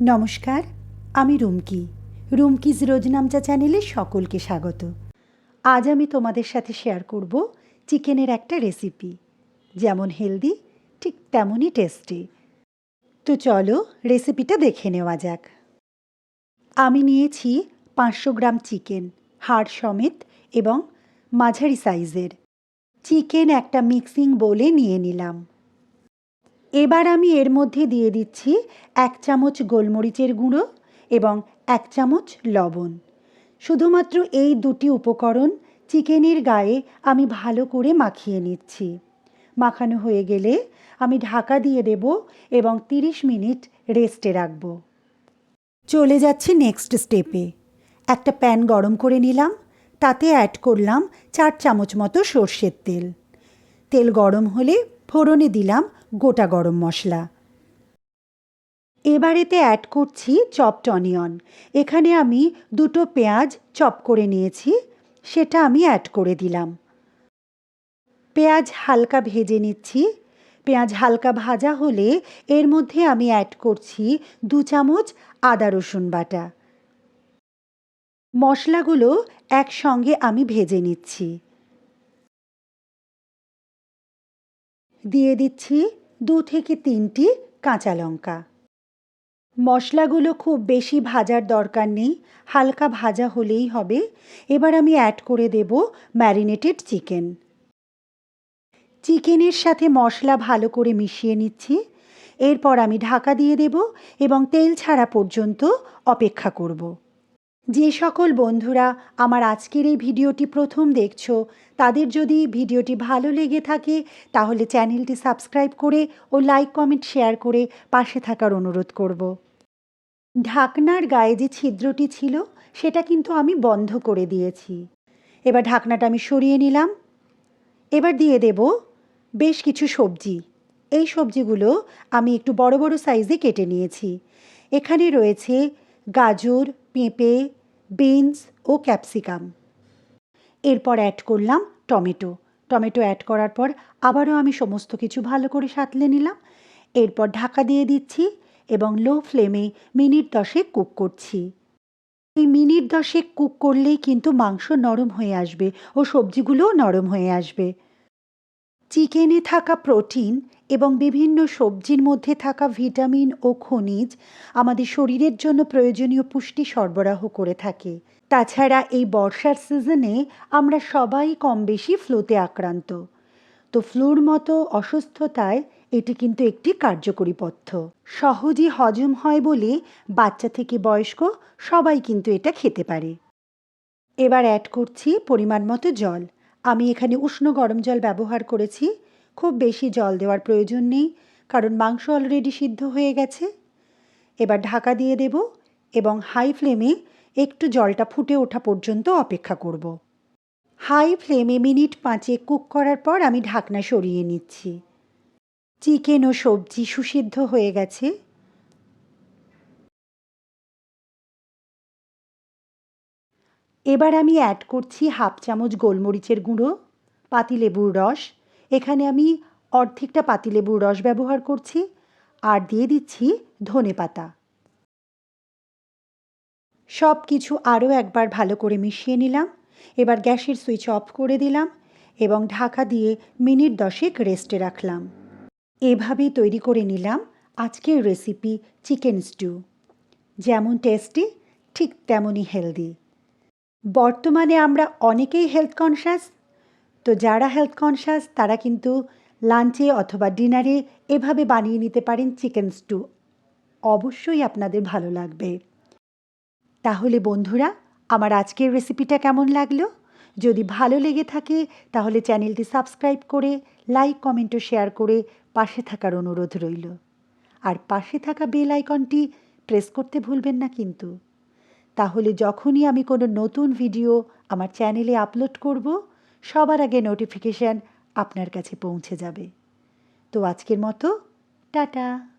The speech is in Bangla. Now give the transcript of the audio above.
নমস্কার, আমি রুমকি। রুমকিজ রোজনামচা চ্যানেলে সকলকে স্বাগত। আজ আমি তোমাদের সাথে শেয়ার করব চিকেনের একটা রেসিপি। যেমন হেলদি, ঠিক তেমনই টেস্টি। তো চলো রেসিপিটা দেখে নেওয়া যাক। আমি নিয়েছি পাঁচশো গ্রাম চিকেন, হাড় সমেত এবং মাঝারি সাইজের। চিকেন একটা মিক্সিং বোলে নিয়ে নিলাম। এবার আমি এর মধ্যে দিয়ে দিচ্ছি এক চামচ গোলমরিচের গুঁড়ো এবং এক চামচ লবণ। শুধুমাত্র এই দুটি উপকরণ চিকেনের গায়ে আমি ভালো করে মাখিয়ে নিচ্ছি। মাখানো হয়ে গেলে আমি ঢাকা দিয়ে দেব এবং তিরিশ মিনিট রেস্টে রাখব। চলে যাচ্ছি নেক্সট স্টেপে। একটা প্যান গরম করে নিলাম, তাতে অ্যাড করলাম চার চামচ মতো সর্ষের তেল। তেল গরম হলে ফোড়নে দিলাম গোটা গরম মশলা। এবার এতে অ্যাড করছি চপড অনিয়ন এখানে আমি দুটো পেঁয়াজ চপ করে নিয়েছি, সেটা আমি অ্যাড করে দিলাম। পেঁয়াজ হালকা ভেজে নিচ্ছি। পেঁয়াজ হালকা ভাজা হলে এর মধ্যে আমি অ্যাড করছি দু চামচ আদা রসুন বাটা। মশলাগুলো একসঙ্গে আমি ভেজে নিচ্ছি। দিয়ে দিচ্ছি দু থেকে তিনটি কাঁচা লঙ্কা। মশলাগুলো খুব বেশি ভাজার দরকার নেই, হালকা ভাজা হলেই হবে। এবার আমি অ্যাড করে দেব ম্যারিনেটেড চিকেন চিকেনের সাথে মশলা ভালো করে মিশিয়ে নিচ্ছি। এরপর আমি ঢাকা দিয়ে দেব এবং তেল ছাড়া পর্যন্ত অপেক্ষা করব। যে সকল বন্ধুরা আমার আজকের এই ভিডিওটি প্রথম দেখছ, তাদের যদি ভিডিওটি ভালো লেগে থাকে, তাহলে চ্যানেলটি সাবস্ক্রাইব করে ও লাইক, কমেন্ট, শেয়ার করে পাশে থাকার অনুরোধ করব। ঢাকনার গায়ে যে ছিদ্রটি ছিল, সেটা কিন্তু আমি বন্ধ করে দিয়েছি। এবার ঢাকনাটা আমি সরিয়ে নিলাম। এবার দিয়ে দেব বেশ কিছু সবজি। এই সবজিগুলো আমি একটু বড় বড় সাইজে কেটে নিয়েছি। এখানে রয়েছে গাজর, পেঁপে বিনস ও ক্যাপসিকাম। এরপর অ্যাড করলাম টমেটো। টমেটো অ্যাড করার পর আবারও আমি সমস্ত কিছু ভালো করে সাঁতলে নিলাম। এরপর ঢাকা দিয়ে দিচ্ছি এবং লো ফ্লেমে মিনিট দশেক কুক করছি। এই মিনিট দশেক কুক করলেই কিন্তু মাংস নরম হয়ে আসবে ও সবজিগুলোও নরম হয়ে আসবে। চিকেনে থাকা প্রোটিন এবং বিভিন্ন সবজির মধ্যে থাকা ভিটামিন ও খনিজ আমাদের শরীরের জন্য প্রয়োজনীয় পুষ্টি সরবরাহ করে থাকে। তাছাড়া এই বর্ষার সিজনে আমরা সবাই কম বেশি ফ্লুতে আক্রান্ত। তো ফ্লুর মতো অসুস্থতায় এটি কিন্তু একটি কার্যকরী পথ্য। সহজে হজম হয় বলে বাচ্চা থেকে বয়স্ক সবাই কিন্তু এটা খেতে পারে। এবার অ্যাড করছি পরিমাণ মতো জল। আমি এখানে উষ্ণ গরম জল ব্যবহার করেছি। খুব বেশি জল দেওয়ার প্রয়োজন নেই, কারণ মাংস অলরেডি সিদ্ধ হয়ে গেছে। এবার ঢাকা দিয়ে দেব এবং হাই ফ্লেমে একটু জলটা ফুটে ওঠা পর্যন্ত অপেক্ষা করব। হাই ফ্লেমে মিনিট পাঁচে কুক করার পর আমি ঢাকনা সরিয়ে নিচ্ছি। চিকেন ও সবজি সুসিদ্ধ হয়ে গেছে। এবার আমি অ্যাড করছি হাফ চামচ গোলমরিচের গুঁড়ো, পাতিলেবুর রস। এখানে আমি অর্ধেকটা পাতিলেবুর রস ব্যবহার করছি আর দিয়ে দিচ্ছি ধনে পাতা। সব কিছু আরও একবার ভালো করে মিশিয়ে নিলাম। এবার গ্যাসের সুইচ অফ করে দিলাম এবং ঢাকা দিয়ে মিনিট দশেক রেস্টে রাখলাম। এভাবেই তৈরি করে নিলাম আজকের রেসিপি চিকেন স্টু যেমন টেস্টি ঠিক তেমনই হেলদি বর্তমানে আমরা অনেকেই হেলথ কনসাস তো যারা হেলথ কনসাস তারা কিন্তু লাঞ্চে অথবা ডিনারে এভাবে বানিয়ে নিতে পারেন চিকেন স্টু অবশ্যই আপনাদের ভালো লাগবে। তাহলে বন্ধুরা, আমার আজকের রেসিপিটা কেমন লাগল? যদি ভালো লেগে থাকে, তাহলে চ্যানেলটি সাবস্ক্রাইব করে লাইক কমেন্ট ও শেয়ার করে পাশে থাকার অনুরোধ রইল। আর পাশে থাকা বেল আইকনটি প্রেস করতে ভুলবেন না কিন্তু। তাহলে যখনই আমি কোনো নতুন ভিডিও আমার চ্যানেলে আপলোড করব, সবার আগে নোটিফিকেশান আপনার কাছে পৌঁছে যাবে। তো আজকের মতো, টাটা।